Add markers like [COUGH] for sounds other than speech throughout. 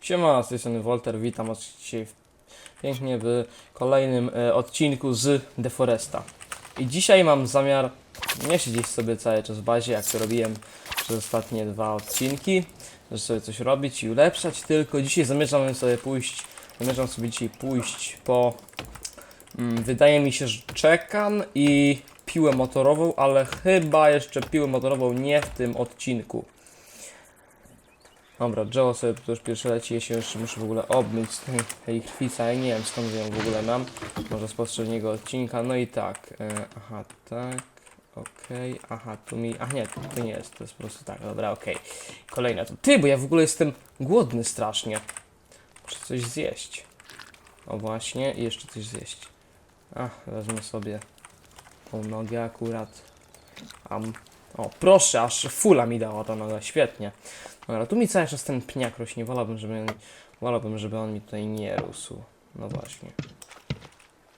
Siema, z tej strony Wolter, witam was dzisiaj pięknie w kolejnym e, odcinku z Deforesta. I dzisiaj mam zamiar nie siedzieć sobie cały czas w bazie, jak to robiłem przez ostatnie dwa odcinki, że sobie coś robić i ulepszać, tylko dzisiaj zamierzam sobie pójść, zamierzam sobie dzisiaj pójść po, mm, wydaje mi się, że czekan i piłę motorową, ale chyba jeszcze piłę motorową nie w tym odcinku. Dobra, Joe sobie tu już pierwsze leci, ja się jeszcze muszę w ogóle obmyć z tej, tej ja nie wiem skąd ją w ogóle mam, może z poprzedniego odcinka, no i tak, e, aha, tak, okej, aha, tu mi, ach nie, to, nie jest, to jest po prostu tak, dobra, okej, kolejne to, ty, bo ja w ogóle jestem głodny strasznie, muszę coś zjeść, o właśnie, i jeszcze coś zjeść, ach, wezmę sobie tą nogę akurat, am, o, proszę, aż fula mi dała ta noga, świetnie. Dobra, tu mi cały czas ten pniak rośnie, wolałbym, żeby, wolałbym, żeby on mi tutaj nie rósł. No właśnie.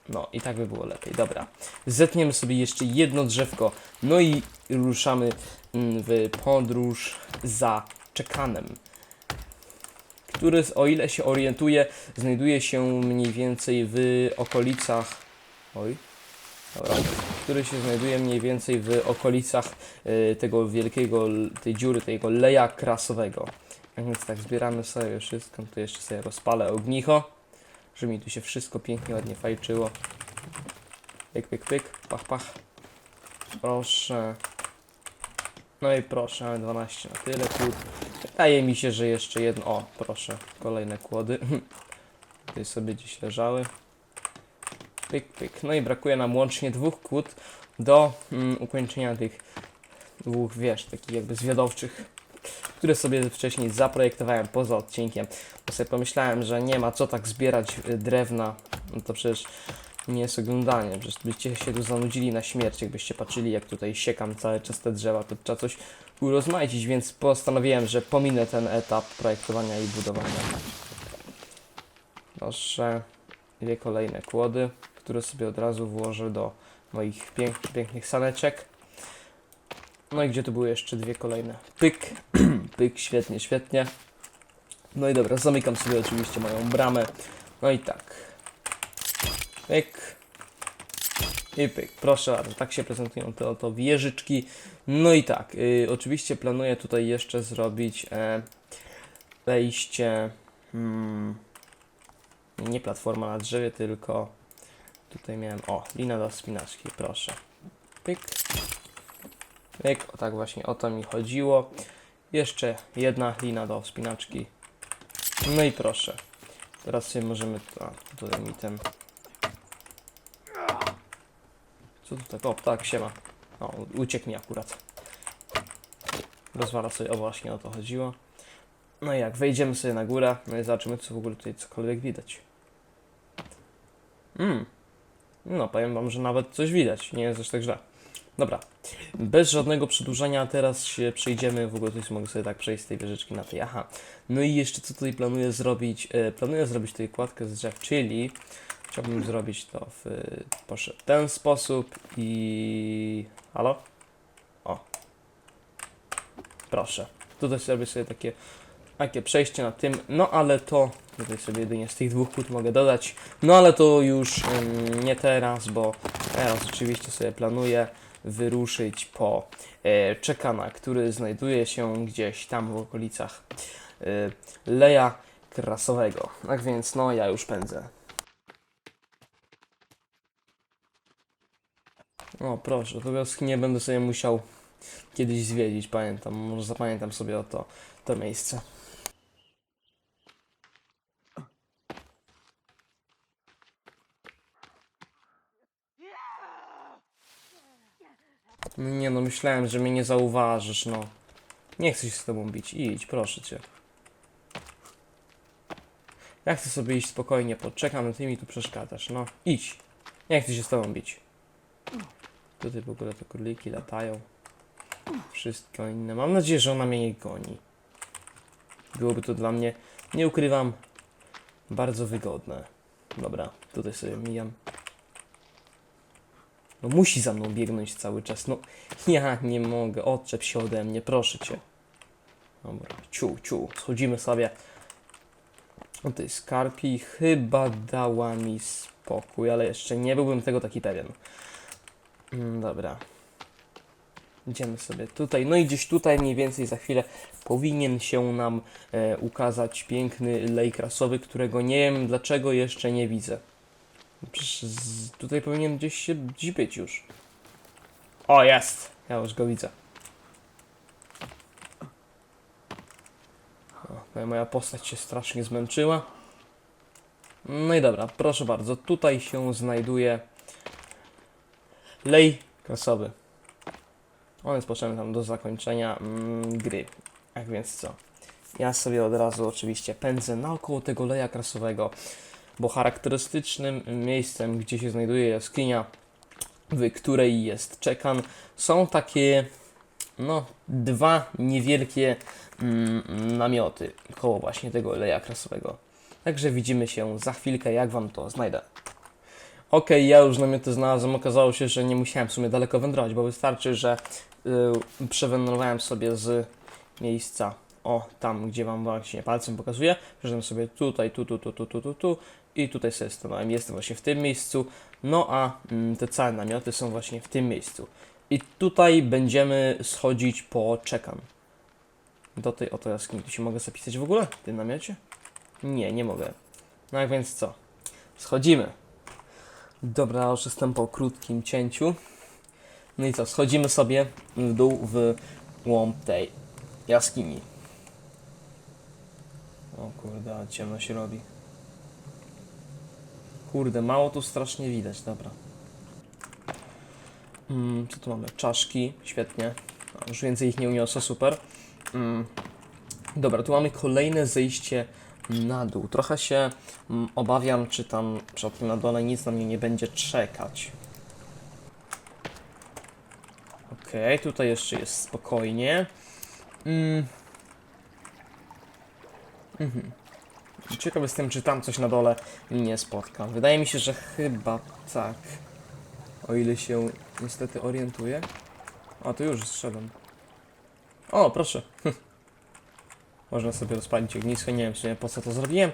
No i tak by było lepiej, dobra. Zetniemy sobie jeszcze jedno drzewko, no i ruszamy mm, w podróż za czekanem. Który, o ile się orientuję, znajduje się mniej więcej w okolicach... Oj, Dobra. Który się znajduje mniej więcej w okolicach y, tego wielkiego, tej dziury, tego leja krasowego. A więc tak, zbieramy sobie wszystko. Tu jeszcze sobie rozpalę ognicho, żeby mi tu się wszystko pięknie, ładnie fajczyło. Pyk, pyk, pyk, pach, pach. Proszę. No i proszę, mamy 12 na tyle kłód. Wydaje mi się, że jeszcze jedno. O, proszę, kolejne kłody. [LAUGHS] Tutaj sobie gdzieś leżały. Pyk, pyk. No i brakuje nam łącznie dwóch kłód do mm, ukończenia tych dwóch wież, takich jakby zwiadowczych, które sobie wcześniej zaprojektowałem poza odcinkiem. Bo sobie pomyślałem, że nie ma co tak zbierać y, drewna, no to przecież nie jest oglądanie, przecież byście się tu zanudzili na śmierć, jakbyście patrzyli jak tutaj siekam cały czas te drzewa, to trzeba coś urozmaicić, więc postanowiłem, że pominę ten etap projektowania i budowania. Proszę, dwie kolejne kłody które sobie od razu włożę do moich pięk pięknych saneczek. No i gdzie tu były jeszcze dwie kolejne? Pyk, [CLEARS THROAT] pyk, świetnie, świetnie. No i dobra, zamykam sobie oczywiście moją bramę. No i tak. Pyk. I pyk, proszę bardzo, tak się prezentują te oto wieżyczki. No i tak, y, oczywiście planuję tutaj jeszcze zrobić e, wejście, hmm, nie platforma na drzewie, tylko Tutaj miałem, o, lina do spinaczki, proszę. Pyk. Pyk, o tak właśnie o to mi chodziło. Jeszcze jedna lina do spinaczki. No i proszę. Teraz sobie możemy, a, tutaj mi ten... Co tu tak, o, tak, siema. O, uciekł mi akurat. Rozwala sobie, o właśnie o to chodziło. No i jak, wejdziemy sobie na górę, no i zobaczymy, co w ogóle tutaj cokolwiek widać. Mmm, no, powiem wam, że nawet coś widać, nie jest aż tak źle. Dobra, bez żadnego przedłużania teraz się przejdziemy, w ogóle tutaj mogę sobie tak przejść z tej wieżyczki na tej, aha. No i jeszcze co tutaj planuję zrobić, e, planuję zrobić tutaj kładkę z drzew, czyli chciałbym zrobić to w proszę, ten sposób i... Halo? O. Proszę. Tutaj zrobię sobie takie, takie przejście na tym, no ale to Tutaj sobie jedynie z tych dwóch kłód mogę dodać. No ale to już ym, nie teraz, bo teraz oczywiście sobie planuję wyruszyć po e, Czekana, który znajduje się gdzieś tam w okolicach e, Leja Krasowego. Tak więc no ja już pędzę. O proszę, to wioski nie będę sobie musiał kiedyś zwiedzić, pamiętam, może zapamiętam sobie o to, to miejsce. Nie no, myślałem, że mnie nie zauważysz, no. Nie chcę się z tobą bić, idź, proszę cię. Ja chcę sobie iść spokojnie, poczekam, ty mi tu przeszkadzasz, no. Idź. Nie chcę się z tobą bić. Tutaj w ogóle te króliki latają. Wszystko inne. Mam nadzieję, że ona mnie nie goni. Byłoby to dla mnie, nie ukrywam, bardzo wygodne. Dobra, tutaj sobie mijam. No musi za mną biegnąć cały czas. No ja nie mogę. Odczep się ode mnie, proszę cię. Dobra, ciu, ciu. Schodzimy sobie O tej skarpi chyba dała mi spokój, ale jeszcze nie byłbym tego taki pewien. Mm, Dobra. Idziemy sobie tutaj. No i gdzieś tutaj mniej więcej za chwilę powinien się nam e, ukazać piękny lej krasowy, którego nie wiem dlaczego jeszcze nie widzę. Przecież z, tutaj powinien gdzieś się gdzieś być już. O, jest! Ja już go widzę. O, moja postać się strasznie zmęczyła. No i dobra, proszę bardzo. Tutaj się znajduje lej krasowy. On jest potrzebny tam do zakończenia mm, gry. Jak więc co? Ja sobie od razu oczywiście pędzę naokoło tego leja krasowego, bo charakterystycznym miejscem, gdzie się znajduje jaskinia, w której jest czekan, są takie no, dwa niewielkie mm, namioty koło właśnie tego leja krasowego. Także widzimy się za chwilkę, jak wam to znajdę. Okej, ja już namioty znalazłem. Okazało się, że nie musiałem w sumie daleko wędrować, bo wystarczy, że y, przewędrowałem sobie z miejsca, o tam, gdzie wam właśnie palcem pokazuję. Przeszedłem sobie tutaj, tu, tu, tu, tu, tu, tu, tu i tutaj sobie stanąłem. Jestem właśnie w tym miejscu. No a mm, te całe namioty są właśnie w tym miejscu. I tutaj będziemy schodzić po czekan. Do tej oto jaskini. Tu się mogę zapisać w ogóle? W tym namiocie? Nie, nie mogę. No jak więc co? Schodzimy. Dobra, już jestem po krótkim cięciu. No i co, schodzimy sobie w dół w głąb tej jaskini. O kurde, ciemno się robi. Kurde, mało tu strasznie widać, dobra. Mm, co tu mamy? Czaszki, świetnie. Już więcej ich nie uniosę, super. Mm. Dobra, tu mamy kolejne zejście na dół. Trochę się mm, obawiam, czy tam tym na dole nic na mnie nie będzie czekać. Okej, tutaj jeszcze jest spokojnie. Mm. Mhm. Ciekaw jestem, czy tam coś na dole mnie spotka. Wydaje mi się, że chyba tak. O ile się niestety orientuję. A, tu już zszedłem. O, proszę. Można sobie rozpalić ognisko. Nie wiem sumie po co to zrobiłem.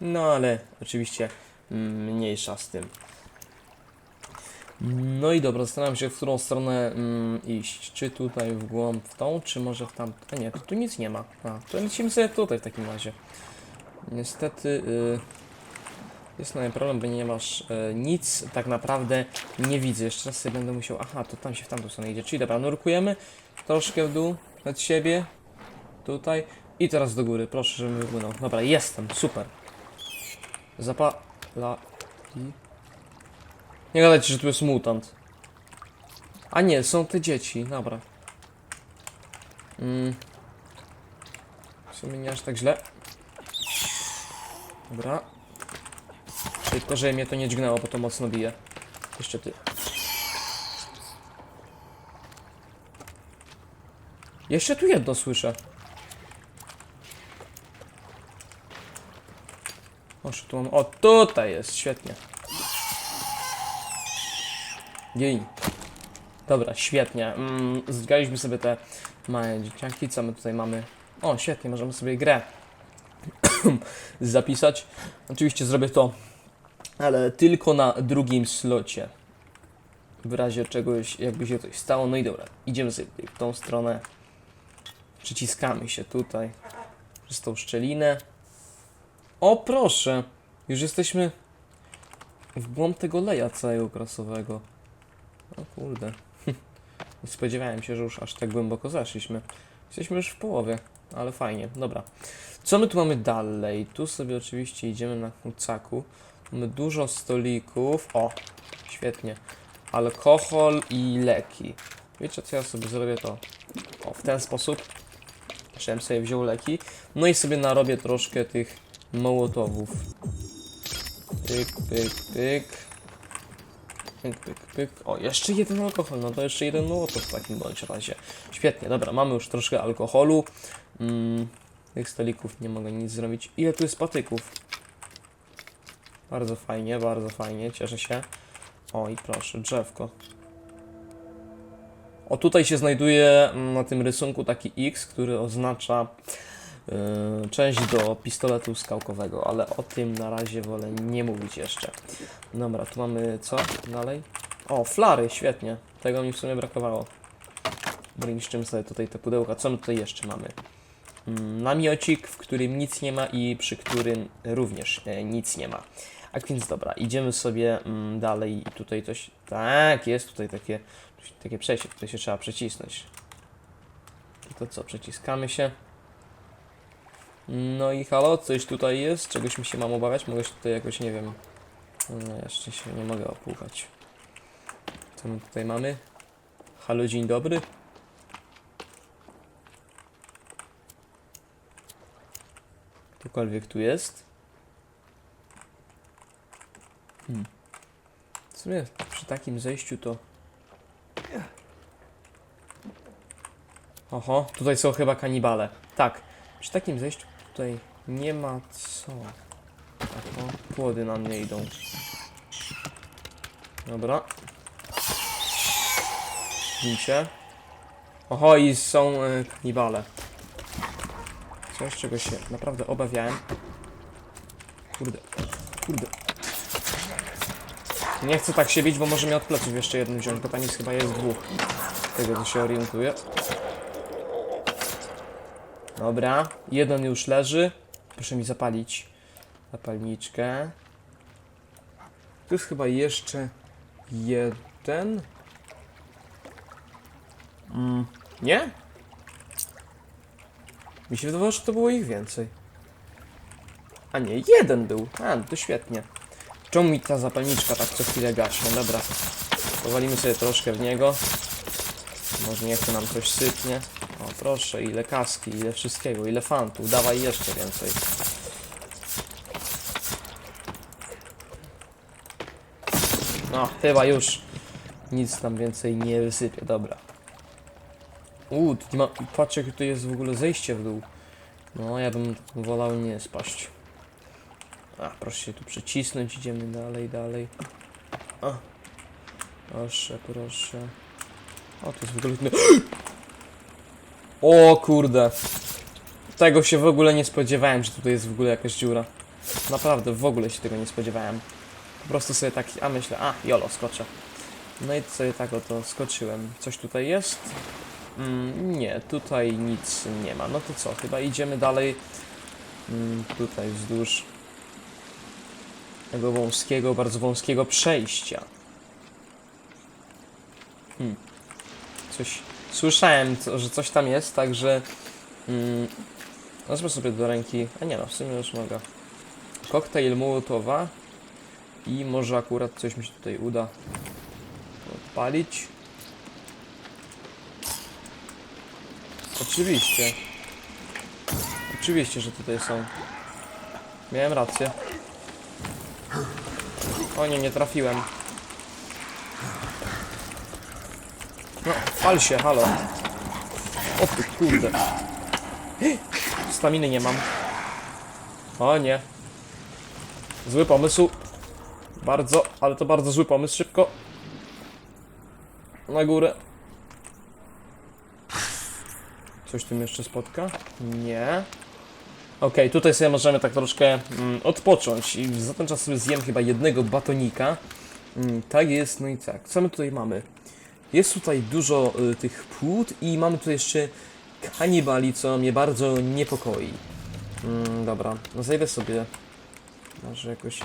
No ale oczywiście mniejsza z tym. No i dobra, zastanawiam się, w którą stronę mm, iść. Czy tutaj w głąb w tą, czy może w tam. A nie, tu, tu nic nie ma. A, to lecimy sobie tutaj w takim razie. Niestety y, jest na problem, bo nie masz y, nic, tak naprawdę nie widzę. Jeszcze raz sobie będę musiał. Aha, to tam się w tamtą stronę idzie. Czyli dobra, nurkujemy troszkę w dół nad siebie. Tutaj. I teraz do góry. Proszę, żebym wypłynął. Dobra, jestem. Super. Zapala. Nie gadajcie, że tu jest mutant. A nie, są te dzieci. Dobra. Mm. W sumie nie aż tak źle. Dobra. Tylko, że mnie to nie dźgnęło, bo to mocno bije. Jeszcze ty. Jeszcze tu jedno słyszę. Może tu mam... O, tutaj jest, świetnie. Jej. Dobra, świetnie. Mm, sobie te małe dzieciaki. Co my tutaj mamy? O, świetnie, możemy sobie grę [COUGHS] zapisać. Oczywiście zrobię to, ale tylko na drugim slocie. W razie czegoś, jakby się coś stało. No i dobra, idziemy sobie w tą stronę. Przyciskamy się tutaj przez tą szczelinę. O, proszę! Już jesteśmy w głąb tego leja całego krasowego. O kurde. Nie spodziewałem się, że już aż tak głęboko zeszliśmy. Jesteśmy już w połowie, ale fajnie. Dobra. Co my tu mamy dalej? Tu sobie oczywiście idziemy na kucaku. Mamy dużo stolików. O, świetnie. Alkohol i leki. Wiecie co ja sobie zrobię to? O, w ten sposób. Żebym sobie wziął leki. No i sobie narobię troszkę tych mołotowów. Pyk, pyk, pyk. Pyk, pyk, pyk. O, jeszcze jeden alkohol, no to jeszcze jeden mołotow w takim bądź razie. Świetnie, dobra, mamy już troszkę alkoholu. Mm, tych stolików nie mogę nic zrobić. Ile tu jest patyków? Bardzo fajnie, bardzo fajnie, cieszę się. O i proszę, drzewko. O, tutaj się znajduje mm, na tym rysunku taki X, który oznacza część do pistoletu skałkowego, ale o tym na razie wolę nie mówić jeszcze. Dobra, tu mamy co dalej? O, flary, świetnie. Tego mi w sumie brakowało. Niszczymy sobie tutaj te pudełka. Co my tutaj jeszcze mamy? Mm, Namiocik, w którym nic nie ma i przy którym również e, nic nie ma. A więc dobra, idziemy sobie mm, dalej i tutaj coś... Tak, jest tutaj takie, takie przejście, tutaj się trzeba przycisnąć. I to co, przyciskamy się. No i halo, coś tutaj jest? Czegoś mi się mam obawiać? Mogę się tutaj jakoś, nie wiem... No, jeszcze się nie mogę opłukać. Co my tutaj mamy? Halo, dzień dobry. Ktokolwiek tu jest. Hmm. W sumie przy takim zejściu to... Oho, tutaj są chyba kanibale. Tak, przy takim zejściu tutaj nie ma co. Oho, płody na mnie idą. Dobra. Widzicie? Oho, i są y, kanibale. Coś, czego się naprawdę obawiałem. Kurde, kurde. Nie chcę tak się bić, bo może mnie od pleców jeszcze jeden wziąć, bo tam jest chyba jest dwóch. Tego co się orientuję. Dobra, jeden już leży. Proszę mi zapalić zapalniczkę. Tu jest chyba jeszcze jeden. Mm, nie? Mi się wydawało, że to było ich więcej. A nie, jeden był. A, to świetnie. Czemu mi ta zapalniczka tak co chwilę gaśnie? Dobra. Powalimy sobie troszkę w niego. Może niech to nam coś sypnie. O, proszę, ile kaski, ile wszystkiego, ile fantów. Dawaj jeszcze więcej. No, chyba już nic tam więcej nie wysypie, dobra. Uuu, ma, patrz jakie tu jest w ogóle zejście w dół. No, ja bym wolał nie spaść. A, proszę się tu przycisnąć, idziemy dalej, dalej. O. Proszę, proszę. O, to jest w ogóle... O kurde. Tego się w ogóle nie spodziewałem, że tutaj jest w ogóle jakaś dziura. Naprawdę, w ogóle się tego nie spodziewałem. Po prostu sobie tak, a myślę, a, jolo, skoczę. No i sobie tak oto skoczyłem. Coś tutaj jest? Mm, nie, tutaj nic nie ma. No to co, chyba idziemy dalej mm, tutaj wzdłuż tego wąskiego, bardzo wąskiego przejścia. Hmm. Coś słyszałem, że coś tam jest, także mm, wezmę sobie do ręki, a nie no, w sumie już mogę. Koktajl Mołotowa i może akurat coś mi się tutaj uda odpalić. Oczywiście. Oczywiście, że tutaj są. Miałem rację. O nie, nie trafiłem. No, pal się, halo. O ty kurde. Staminy nie mam. O nie. Zły pomysł. Bardzo, ale to bardzo zły pomysł. Szybko. Na górę. Coś mnie jeszcze spotka? Nie. Okej, tutaj sobie możemy tak troszkę mm, odpocząć i za ten czas sobie zjem chyba jednego batonika. Mm, tak jest, no i tak. Co my tutaj mamy? Jest tutaj dużo y, tych płód i mamy tu jeszcze kanibali, co mnie bardzo niepokoi. Mm, dobra, no sobie może jakoś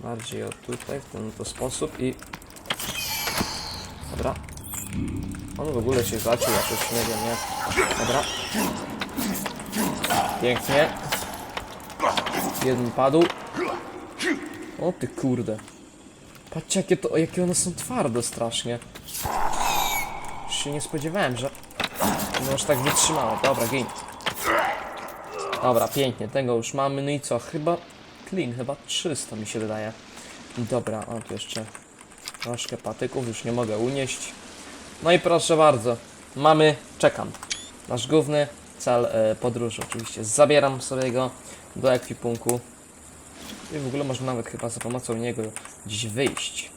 bardziej od tutaj, w ten to sposób i... Dobra. On w ogóle się zaczął jakoś, nie wiem jak. Dobra. Pięknie. Jeden padł. O ty kurde. Patrzcie jakie, to, jakie one są twarde strasznie. Się nie spodziewałem, że no aż tak wytrzymało. Dobra, gin. Dobra, pięknie, tego już mamy. No i co? Chyba clean, chyba 300 mi się wydaje. Dobra, o tu jeszcze troszkę patyków, już nie mogę unieść. No i proszę bardzo, mamy, czekam. Nasz główny cel e, podróży oczywiście. Zabieram sobie go do ekwipunku. I w ogóle można nawet chyba za pomocą niego gdzieś wyjść.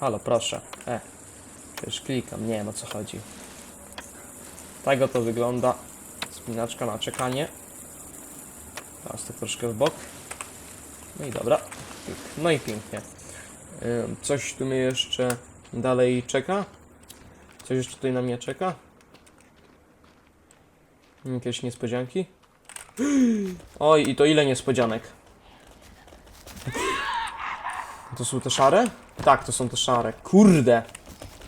Halo, proszę. E, już klikam, nie wiem o co chodzi. Tak oto wygląda spinaczka na czekanie. Teraz to troszkę w bok. No i dobra. No i pięknie. Coś tu mnie jeszcze dalej czeka? Coś jeszcze tutaj na mnie czeka? Jakieś niespodzianki? [GASPS] Oj, i to ile niespodzianek? To są te szare? Tak, to są te szare. Kurde!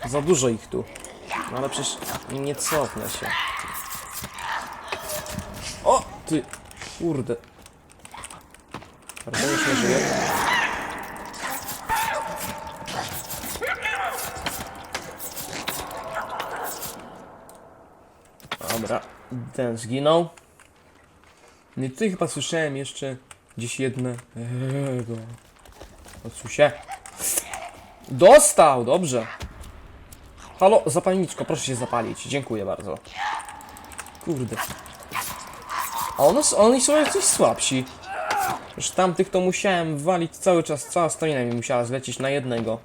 Za dużo ich tu. No ale przecież nie cofnę się. O! Ty! Kurde. Bardzo nie żyje. Dobra, ten zginął. Nie tutaj chyba słyszałem jeszcze gdzieś jednego. Odsuń się. Dostał! Dobrze. Halo, zapalniczko, proszę się zapalić. Dziękuję bardzo. Kurde. A one, oni są coś słabsi. Już tamtych to musiałem walić cały czas, cała stamina mi musiała zlecieć na jednego.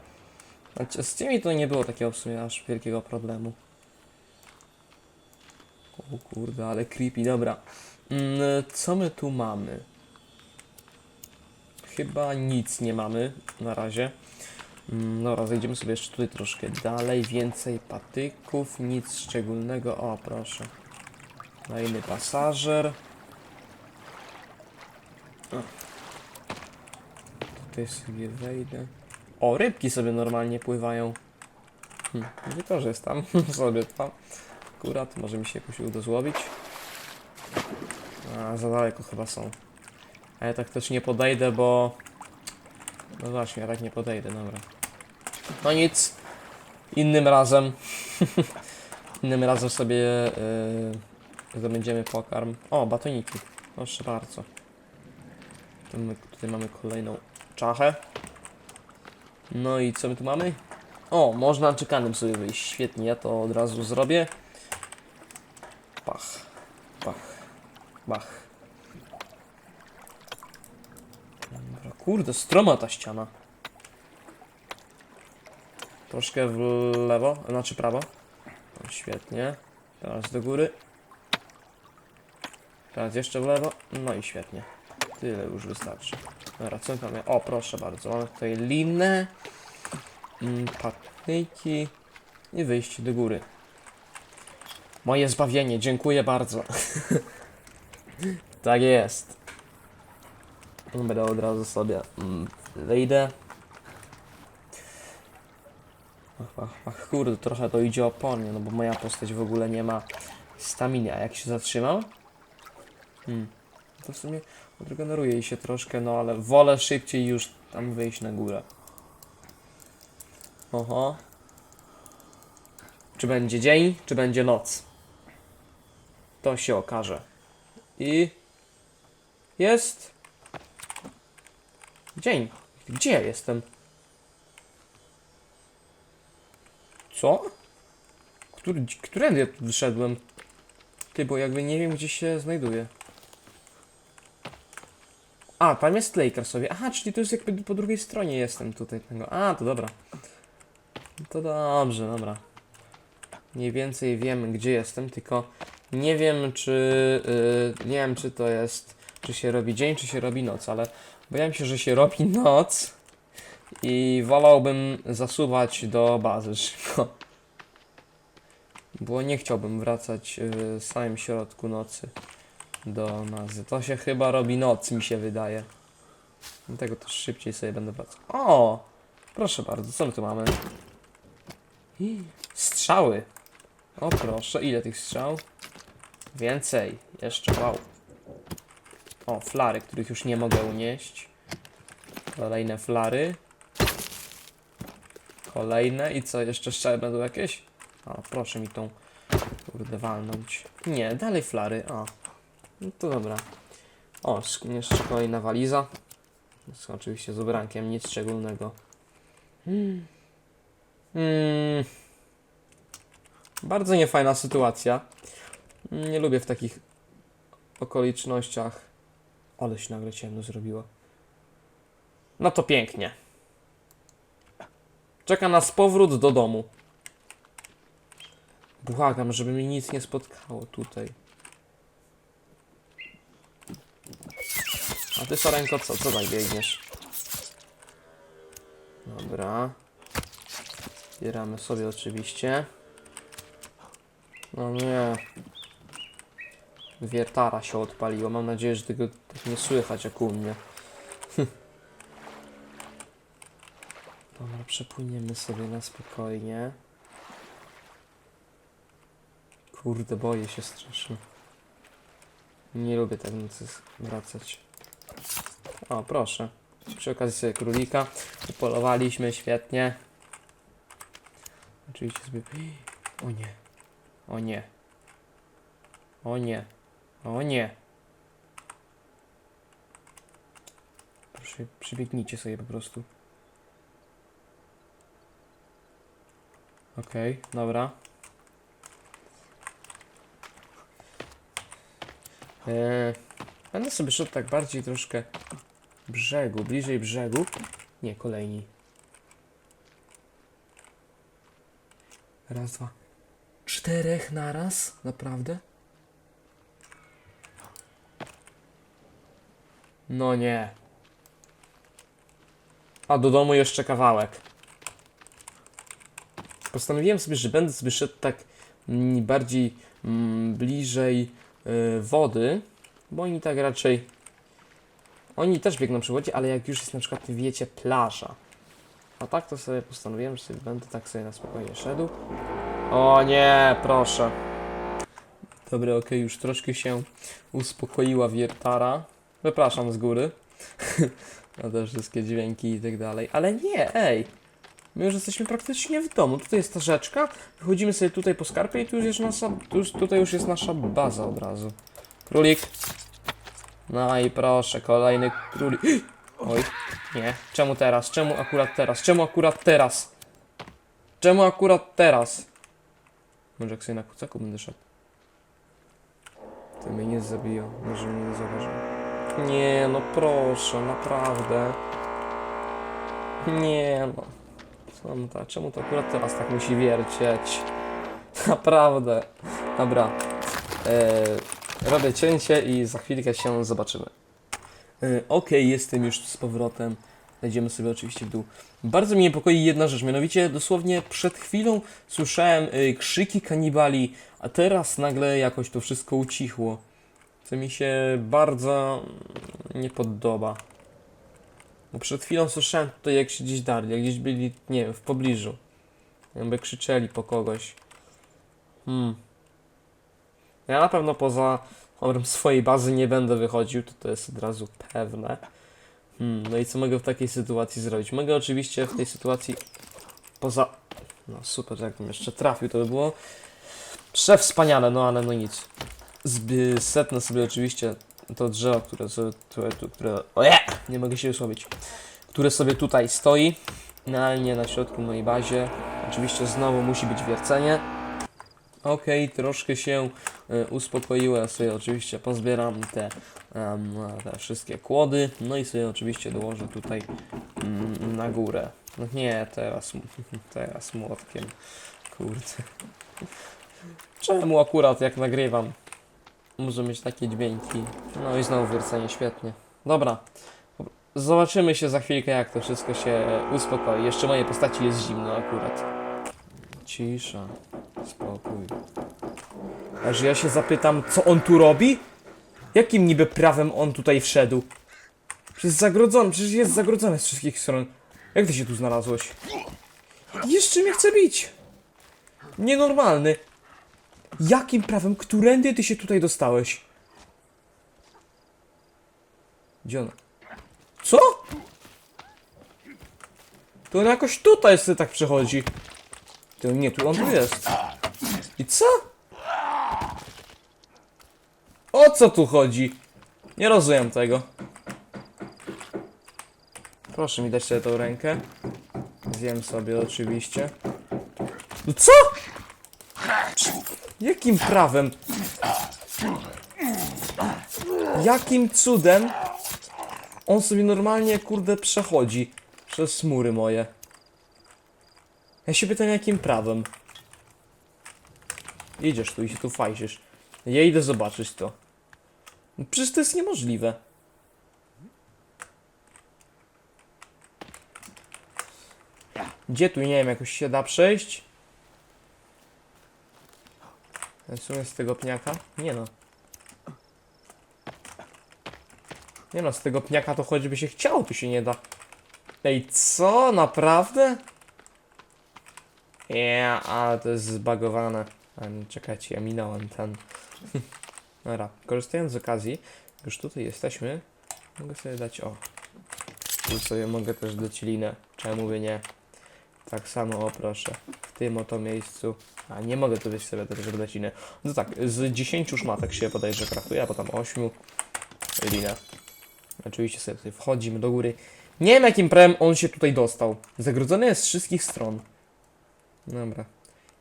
Z tymi to nie było takiego w sumie aż wielkiego problemu. O kurde, ale creepy, dobra. Mm, co my tu mamy? Chyba nic nie mamy na razie. Mm, Dobra, zejdziemy sobie jeszcze tutaj troszkę dalej. Więcej patyków, nic szczególnego. O, proszę. Kolejny pasażer. O. Tutaj sobie wejdę. O, rybki sobie normalnie pływają. Hm, wykorzystam [LAUGHS] sobie to. Akurat może mi się jakoś uda złowić. A, za daleko chyba są. A ja tak też nie podejdę, bo... No właśnie, ja tak nie podejdę, dobra. No nic. Innym razem. [LAUGHS] Innym razem sobie yy, zdobędziemy pokarm. O, batoniki. Proszę bardzo. My, tutaj mamy kolejną czachę. No i co my tu mamy? O, można czekanym sobie wyjść. Świetnie, ja to od razu zrobię. Pach, pach. Dobra, kurde, stroma ta ściana. Troszkę w lewo, znaczy prawo. Świetnie. Teraz do góry. Teraz jeszcze w lewo. No i świetnie. Tyle już wystarczy. Dobra, co my mamy? O, proszę bardzo. Mamy tutaj linę. Mm, patyki. I wyjście do góry. Moje zbawienie, dziękuję bardzo. [LAUGHS] tak jest. Będę od razu sobie mm, wejdę. Ach, ach, kurde, trochę to idzie opornie, no bo moja postać w ogóle nie ma staminy, a jak się zatrzymam? Hmm, to w sumie odregeneruje jej się troszkę, no ale wolę szybciej już tam wyjść na górę. Oho. Czy będzie dzień, czy będzie noc? To się okaże. I jest dzień. Gdzie ja jestem? Co? Który, którędy ja tu wyszedłem? Ty, bo jakby nie wiem, gdzie się znajduję. A, tam jest Laker sobie. Aha, czyli to jest jakby po drugiej stronie jestem tutaj. A, to dobra. To dobrze, dobra. Mniej więcej wiem, gdzie jestem, tylko nie wiem, czy. Yy, nie wiem, czy to jest. Czy się robi dzień, czy się robi noc, ale boję się, że się robi noc i wolałbym zasuwać do bazy szybko. Bo nie chciałbym wracać w samym środku nocy do bazy. To się chyba robi noc, mi się wydaje. Dlatego też szybciej sobie będę wracał. O! Proszę bardzo, co my tu mamy? Strzały. O proszę, ile tych strzał? Więcej. Jeszcze, wow. O, flary, których już nie mogę unieść. Kolejne flary. Kolejne. I co, jeszcze strzały będą jakieś? O, proszę mi tą kurde walnąć. Nie, dalej flary. O. No to dobra. O, jeszcze kolejna waliza. Oczywiście z ubrankiem, nic szczególnego. Hmm. Hmm. Bardzo niefajna sytuacja. Nie lubię w takich okolicznościach. Się nagle ciemno zrobiło. No to pięknie. Czeka nas powrót do domu. Błagam, żeby mi nic nie spotkało tutaj. A ty Sarenko co? Co tak biegniesz? Dobra. Zbieramy sobie oczywiście. No nie. Wiertara się odpaliła. Mam nadzieję, że tego tak nie słychać jak u mnie. Dobra, przepłyniemy sobie na spokojnie. Kurde, boję się strasznie. Nie lubię tak nocy wracać. O, proszę. Przy okazji sobie królika upolowaliśmy, świetnie. Oczywiście sobie... [GASPS] O nie. O nie. O nie. O nie. Proszę, przybiegnijcie sobie po prostu. Okej, dobra. Eee, będę sobie szedł tak bardziej troszkę brzegu, bliżej brzegu. Nie, kolejni. Raz, dwa. Czterech naraz? Naprawdę? No nie. A do domu jeszcze kawałek. Postanowiłem sobie, że będę sobie szedł tak bardziej mm, bliżej y, wody, bo oni tak raczej. Oni też biegną przy wodzie, ale jak już jest na przykład, wiecie, plaża. A tak to sobie postanowiłem, że sobie będę tak sobie na spokojnie szedł. O nie, proszę. Dobra, okej, już troszkę się uspokoiła wiertara. Przepraszam z góry. [LAUGHS] Na te wszystkie dźwięki i tak dalej. Ale nie, ej. My już jesteśmy praktycznie w domu. Tutaj jest ta rzeczka. Wychodzimy sobie tutaj po skarpie i tu już jest nasza, tu tutaj już jest nasza baza od razu. Królik. No i proszę, kolejny królik. [GASPS] Oj, nie. Czemu teraz? Czemu akurat teraz? Czemu akurat teraz? Czemu akurat teraz? Może jak sobie na kucaku będę szedł. To mnie nie zabiją. Może mnie nie zauważą. Nie, no proszę, naprawdę. Nie, no. Co no tak, czemu to akurat teraz tak musi wiercieć? [LAUGHS] Naprawdę. Dobra. E, robię cięcie i za chwilkę się zobaczymy. E, Okej, jestem już z powrotem. Zejdziemy sobie oczywiście w dół. Bardzo mnie niepokoi jedna rzecz, mianowicie dosłownie przed chwilą słyszałem y, krzyki kanibali, a teraz nagle jakoś to wszystko ucichło. Co mi się bardzo nie podoba. Bo przed chwilą słyszałem tutaj jak się gdzieś darli, jak gdzieś byli, nie wiem, w pobliżu. Jakby krzyczeli po kogoś. Hmm. Ja na pewno poza obręb swojej bazy nie będę wychodził, to to jest od razu pewne. Hmm, no i co mogę w takiej sytuacji zrobić? Mogę oczywiście w tej sytuacji poza... No super, jakbym jeszcze trafił, to by było przewspaniale, no ale no nic. Zby, setnę sobie oczywiście to drzewo, które sobie, które, które, oje, nie mogę się wysłowić, które sobie tutaj stoi, idealnie na środku mojej bazie. Oczywiście znowu musi być wiercenie. Okej, troszkę się y, uspokoiłem, sobie oczywiście pozbieram te, em, te wszystkie kłody, no i sobie oczywiście dołożę tutaj mm, na górę. No nie, teraz, [LAUGHS] teraz młotkiem, kurde. Czemu akurat jak nagrywam może mieć takie dźwięki? No i znowu wiercenie, świetnie. Dobra, zobaczymy się za chwilkę jak to wszystko się uspokoi. Jeszcze mojej postaci jest zimno akurat. Cisza. Spokój. Aż ja się zapytam, co on tu robi? Jakim niby prawem on tutaj wszedł? Przecież zagrodzony, przecież jest zagrodzony z wszystkich stron. Jak ty się tu znalazłeś? Jeszcze mnie chce bić! Nienormalny. Jakim prawem, którędy ty się tutaj dostałeś? Gdzie ona? Co? To on jakoś tutaj sobie tak przechodzi. To nie, tu on tu jest. I co? O co tu chodzi? Nie rozumiem tego. Proszę mi dać sobie tą rękę. Zjem sobie oczywiście. No co? Jakim prawem? Jakim cudem on sobie normalnie, kurde, przechodzi przez mury moje? Ja się pytam, jakim prawem? Jedziesz tu i się tu fajsisz. Ja idę zobaczyć to. No przecież to jest niemożliwe. Gdzie tu, nie wiem, jakoś się da przejść? W sumie z tego pniaka? Nie no. Nie no, z tego pniaka to choćby się chciało, tu się nie da. Ej, co? Naprawdę? Nie, ale to jest zbagowane. Czekajcie, ja minąłem ten. [LAUGHS] Dobra, korzystając z okazji, już tutaj jesteśmy, mogę sobie dać o. Tu sobie mogę też dać linę. Czemu by nie? Tak samo, o proszę. W tym oto miejscu. A nie mogę tu wejść sobie też, linę. No tak, z 10 szmatek się podejrze kraftuje, a potem 8 linę. Oczywiście sobie tutaj wchodzimy do góry. Nie wiem jakim prawem on się tutaj dostał. Zagrodzony jest z wszystkich stron. Dobra.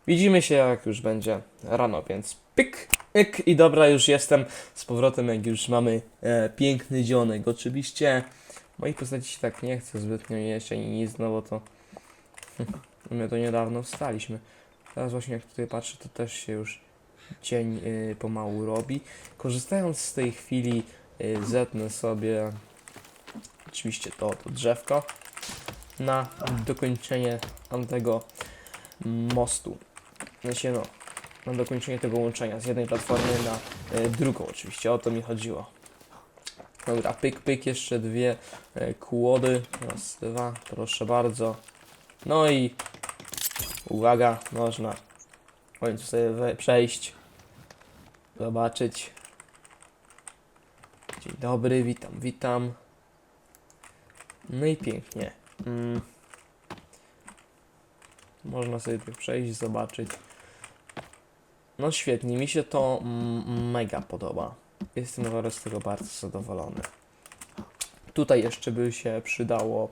Widzimy się jak już będzie rano, więc pyk, pyk i dobra, już jestem z powrotem, jak już mamy e, piękny dzionek. Oczywiście moich postaci się tak nie chce zbytnio jeść ani nic, no bo to [LAUGHS] my to niedawno wstaliśmy. Teraz właśnie jak tutaj patrzę, to też się już dzień y, pomału robi. Korzystając z tej chwili y, zetnę sobie oczywiście to, to drzewko na dokończenie tamtego mostu. Znaczy no, na dokończenie tego łączenia z jednej platformy na y, drugą oczywiście, o to mi chodziło. Dobra, pyk, pyk, jeszcze dwie y, kłody. Raz, dwa, proszę bardzo. No i uwaga, można w końcu sobie przejść, zobaczyć. Dzień dobry, witam, witam. No i pięknie. Mm. Można sobie tak przejść, zobaczyć. No świetnie, mi się to mega podoba. Jestem z tego bardzo zadowolony. Tutaj jeszcze by się przydało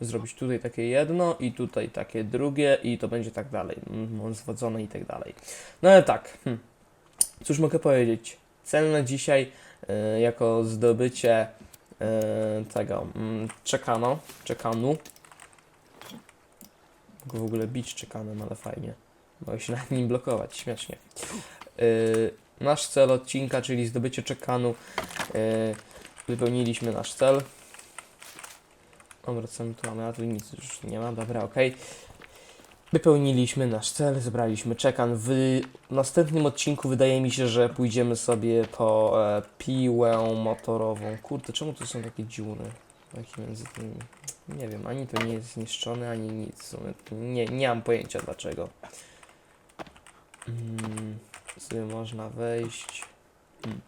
zrobić tutaj takie jedno i tutaj takie drugie i to będzie tak dalej, mm, zwodzone i tak dalej. No ale tak, hm. cóż mogę powiedzieć? Cel na dzisiaj y, jako zdobycie y, tego mm, czekano, czekanu. Mogę w ogóle bić czekanem, ale fajnie. Mogę się [LAUGHS] nad nim blokować, śmiesznie. Y, nasz cel odcinka, czyli zdobycie czekanu, y, wypełniliśmy nasz cel. Dobra, co my tu mamy? A tu nic już nie ma, dobra, okej. Wypełniliśmy nasz cel, zebraliśmy czekan. W następnym odcinku wydaje mi się, że pójdziemy sobie po e, piłę motorową. Kurde, czemu tu są takie dziury? Między tymi. Nie wiem, ani to nie jest zniszczone, ani nic. Nie, nie mam pojęcia dlaczego. Mm, sobie można wejść. Mm.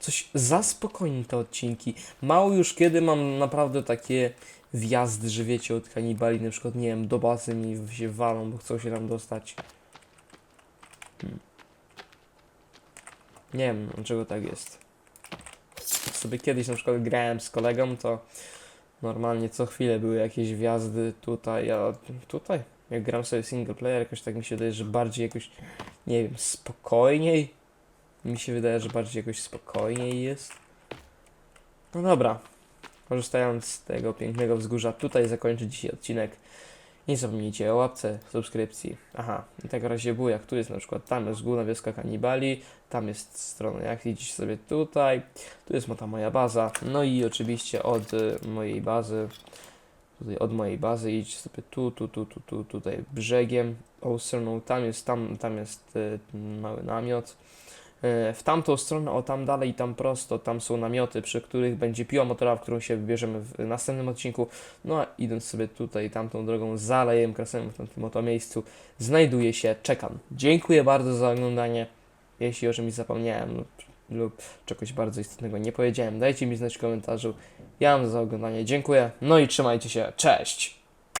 Coś za spokojnie te odcinki. Mało już kiedy mam naprawdę takie wjazdy, że wiecie, od kanibali, na przykład, nie wiem, do bazy mi się walą, bo chcą się tam dostać. Hmm. Nie wiem, dlaczego tak jest. Jak sobie kiedyś na przykład grałem z kolegą, to normalnie co chwilę były jakieś wjazdy tutaj, a tutaj, jak gram sobie single player, jakoś tak mi się wydaje, że bardziej jakoś, nie wiem, spokojniej. Mi się wydaje, że bardziej jakoś spokojniej jest. No dobra, korzystając z tego pięknego wzgórza, tutaj zakończę dzisiaj odcinek. Nie zapomnijcie o łapce, subskrypcji. Aha, i tak razie było, jak tu jest na przykład, tam jest główna wioska kanibali, tam jest strona, jak idziecie sobie tutaj, tu jest ta moja baza, no i oczywiście od mojej bazy, tutaj od mojej bazy idź sobie tu, tu, tu, tu, tu, tutaj brzegiem, stroną, tam jest, tam, tam jest y, mały namiot, w tamtą stronę, o tam dalej, tam prosto, tam są namioty, przy których będzie piła motorowa, w którą się wybierzemy w następnym odcinku. No a idąc sobie tutaj tamtą drogą za Alejem Krasem, w tym oto miejscu, znajduje się Czekan. Dziękuję bardzo za oglądanie. Jeśli o czymś zapomniałem lub czegoś bardzo istotnego nie powiedziałem, dajcie mi znać w komentarzu. Ja mam za oglądanie. Dziękuję. No i trzymajcie się. Cześć!